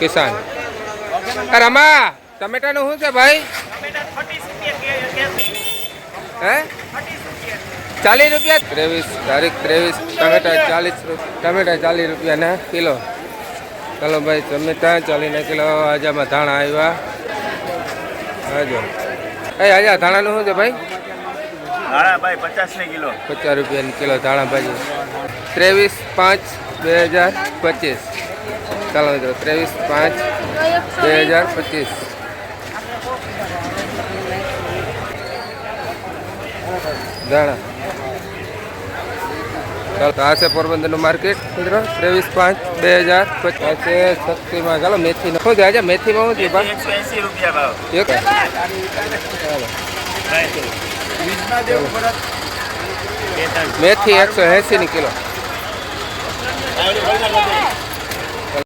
કિસાન. અરે રમા ટમેટાનું શું છે ભાઈ? હે? ચાલીસ રૂપિયા? ત્રેવીસ તારીખ ત્રેવીસ ટમેટા ચાલીસ ટમેટા ચાલીસ રૂપિયાના કિલો. ચાલો ભાઈ ટમેટા ચાલીસના કિલો આજામાં ધાણા આવ્યા. હાજો એ આજા ધાણાનું શું છે ભાઈ? હા ભાઈ પચાસ ને કિલો. પચાસ રૂપિયાની કિલો ધાણા ભાજી. ત્રેવીસ પાંચ બે હજાર પચીસ. ચાલો મિત્રો ત્રેવીસ પાંચ બે હજાર પચીસ. દાણા. ચાલો આ છે પોરબંદરનું માર્કેટ મિત્રો. ત્રેવીસ પાંચ બે હજાર પચાસ. છે ચાલો મેથીનો. શું છે? આજે મેથીમાં શું છે? એસી રૂપિયા ભાવ. એક? ચાલો. મેથી એકસો એંસીની કિલો.